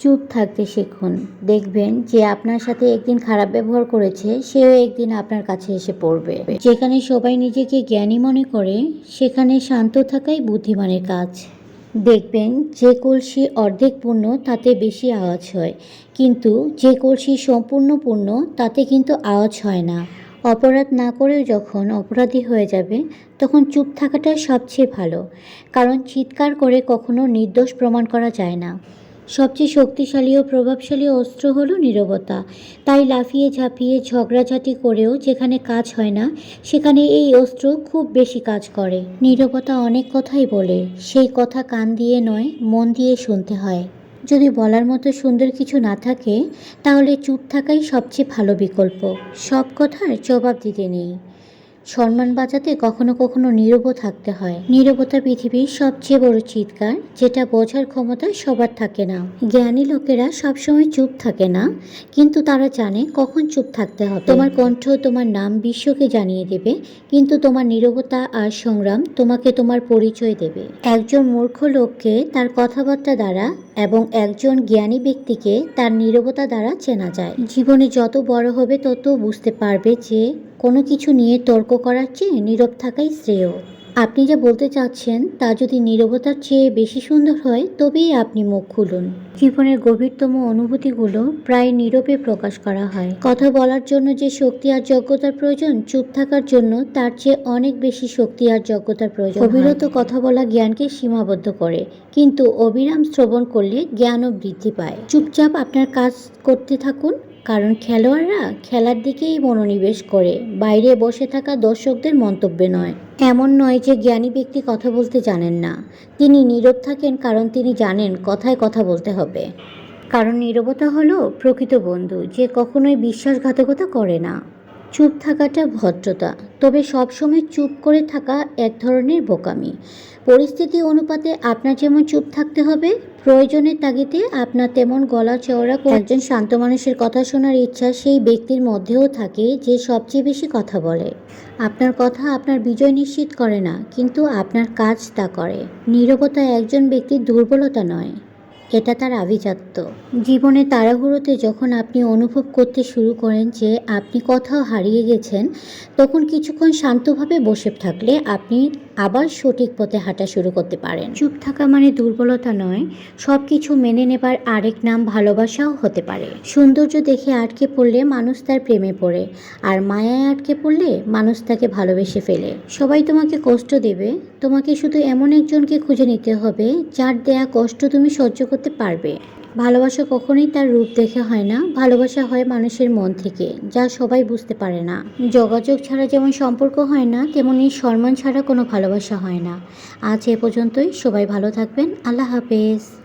চুপ থাকতে শিখুন। দেখবেন যে আপনার সাথে একদিন খারাপ ব্যবহার করেছে, সেও একদিন আপনার কাছে এসে পড়বে। যেখানে সবাই নিজেকে জ্ঞানী মনে করে, সেখানে শান্ত থাকাই বুদ্ধিমানের কাজ। দেখবেন যে কলসি অর্ধেক পূর্ণ, তাতে বেশি আওয়াজ হয়। কিন্তু যে কলসি সম্পূর্ণ পূর্ণ, তাতে কিন্তু আওয়াজ হয় না। অপরাধ না করেও যখন অপরাধী হয়ে যাবে, তখন চুপ থাকাটাই সবচেয়ে ভালো। কারণ চিৎকার করে কখনো নির্দোষ প্রমাণ করা যায় না। সবচেয়ে শক্তিশালী ও প্রভাবশালী অস্ত্র হলো নীরবতা। তাই লাফিয়ে ঝাঁপিয়ে ঝগড়াঝাটি করেও যেখানে কাজ হয় না, সেখানে এই অস্ত্র খুব বেশি কাজ করে। নীরবতা অনেক কথাই বলে। সেই কথা কান দিয়ে নয়, মন দিয়ে শুনতে হয়। যদি বলার মতো সুন্দর কিছু না থাকে, তাহলে চুপ থাকাই সবচেয়ে ভালো বিকল্প। সব কথার জবাব দিতে নেই। সম্মান বাঁচাতে কখনো কখনো নীরব থাকতে হয়। নীরবতা পৃথিবীর সবচেয়ে বড় চিৎকার, যেটা বোঝার ক্ষমতা সবার থাকে না। জ্ঞানী লোকেরা সবসময় চুপ থাকে না, কিন্তু তারা জানে কখন চুপ থাকতে হবে। তোমার কণ্ঠ তোমার নাম বিশ্বকে জানিয়ে দেবে, কিন্তু তোমার নীরবতা আর সংগ্রাম তোমাকে তোমার পরিচয় দেবে। একজন মূর্খ লোককে তার কথাবার্তা দ্বারা এবং একজন জ্ঞানী ব্যক্তিকে তার নীরবতা দ্বারা চেনা যায়। জীবনে যত বড় হবে তত বুঝতে পারবে যে কোনো কিছু নিয়ে তর্ক করার চেয়ে নীরব থাকাই শ্রেয়। আপনি যা বলতে চাচ্ছেন তা যদি নীরবতার চেয়ে বেশি সুন্দর হয়, তবেই আপনি মুখ খুলুন। জীবনের গভীরতম অনুভূতিগুলো প্রায় নীরবে প্রকাশ করা হয়। কথা বলার জন্য যে শক্তি আর যোগ্যতার প্রয়োজন, চুপ থাকার জন্য তার চেয়ে অনেক বেশি শক্তি আর যোগ্যতার প্রয়োজন অবিরত কথা বলা জ্ঞানকে সীমাবদ্ধ করে, কিন্তু অবিরাম শ্রবণ করলে জ্ঞানও বৃদ্ধি পায়। চুপচাপ আপনার কাজ করতে থাকুন কারণ খেলোয়াড়রা খেলার দিকেই মনোনিবেশ করে, বাইরে বসে থাকা দর্শকদের মন্তব্যে নয়। এমন নয় যে জ্ঞানী ব্যক্তি কথা বলতে জানেন না। তিনি নীরব থাকেন কারণ তিনি জানেন কথায় কথা বলতে হবে। কারণ নীরবতা হলো প্রকৃত বন্ধু, যে কখনোই বিশ্বাসঘাতকতা করে না। চুপ থাকাটা ভদ্রতা, তবে সবসময় চুপ করে থাকা এক ধরনের বোকামি। পরিস্থিতি অনুপাতে আপনার যেমন চুপ থাকতে হবে, প্রয়োজনের তাগিদে আপনার তেমন গলা চওড়া একজন শান্ত মানুষের কথা শোনার ইচ্ছা সেই ব্যক্তির মধ্যেও থাকে যে সবচেয়ে বেশি কথা বলে। আপনার কথা আপনার বিজয় নিশ্চিত করে না, কিন্তু আপনার কাজ তা করে। নীরবতা একজন ব্যক্তির দুর্বলতা নয়। এটা তার আভিজাত্য। জীবনে তাড়াহুড়োতে যখন আপনি অনুভব করতে শুরু করেন যে আপনি কোথাও হারিয়ে গেছেন, তখন কিছুক্ষণ শান্তভাবে বসে থাকলে আপনি আবার সঠিক পথে হাঁটা শুরু করতে পারেন। চুপ থাকা মানে দুর্বলতা নয় সব কিছু মেনে নেবার আরেক নাম ভালোবাসাও হতে পারে। সৌন্দর্য দেখে আটকে পড়লে মানুষ তার প্রেমে পড়ে, আর মায়ায় আটকে পড়লে মানুষ তাকে ভালোবেসে ফেলে। সবাই তোমাকে কষ্ট দেবে, তোমাকে শুধু এমন একজনকে খুঁজে নিতে হবে যার দেয়া কষ্ট তুমি সহ্য করতে পারবে। ভালোবাসা কখনোই তার রূপ দেখে হয় না। ভালোবাসা হয় মানুষের মন থেকে, যা সবাই বুঝতে পারে না। যোগাযোগ ছাড়া যেমন সম্পর্ক হয় না, তেমনি সম্মান ছাড়া কোনো ভালোবাসা হয় না। আজ এ পর্যন্তই। সবাই ভালো থাকবেন। আল্লাহ হাফেজ।